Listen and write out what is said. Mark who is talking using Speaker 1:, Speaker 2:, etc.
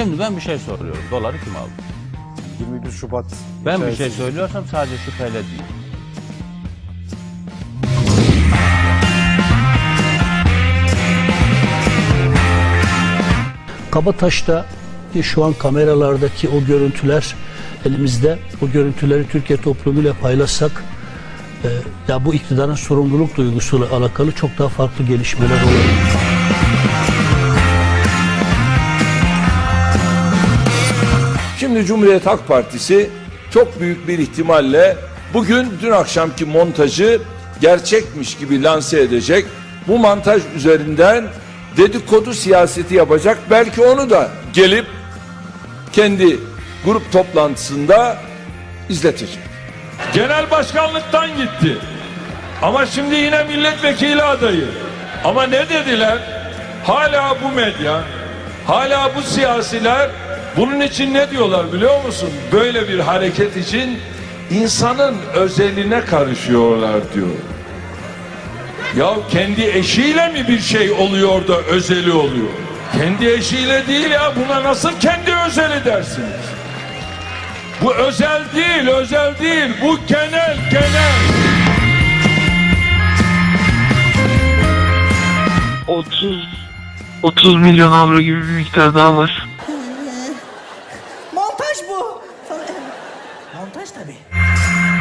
Speaker 1: Şimdi ben bir şey soruyorum. Doları kim aldı?
Speaker 2: 21 Şubat.
Speaker 1: Ben bir şey söylüyorsam sadece şüpheyle değil.
Speaker 3: Kabataş'ta şu an kameralardaki o görüntüler elimizde. O görüntüleri Türkiye toplumuyla paylaşsak e, ya bu iktidarın sorumluluk duygusuyla alakalı çok daha farklı gelişmeler olabilir.
Speaker 4: Şimdi Cumhuriyet Halk Partisi çok büyük bir ihtimalle bugün dün akşamki montajı gerçekmiş gibi lanse edecek. Bu montaj üzerinden dedikodu siyaseti yapacak. Belki onu da gelip kendi grup toplantısında izletecek.
Speaker 5: Genel başkanlıktan gitti. Ama şimdi yine milletvekili adayı. Ama ne dediler? Hala bu medya, hala bu siyasiler bunun için ne diyorlar biliyor musun? Böyle bir hareket için insanın özeline karışıyorlar diyor. Ya kendi eşiyle mi bir şey oluyor da özeli oluyor? Kendi eşiyle değil ya buna nasıl kendi özeli dersiniz? Bu özel değil, özel değil. Bu genel, genel.
Speaker 6: 30 30 milyon avro gibi bir miktar daha var.
Speaker 7: É, Montaj Não, Falan. Montaj tabii.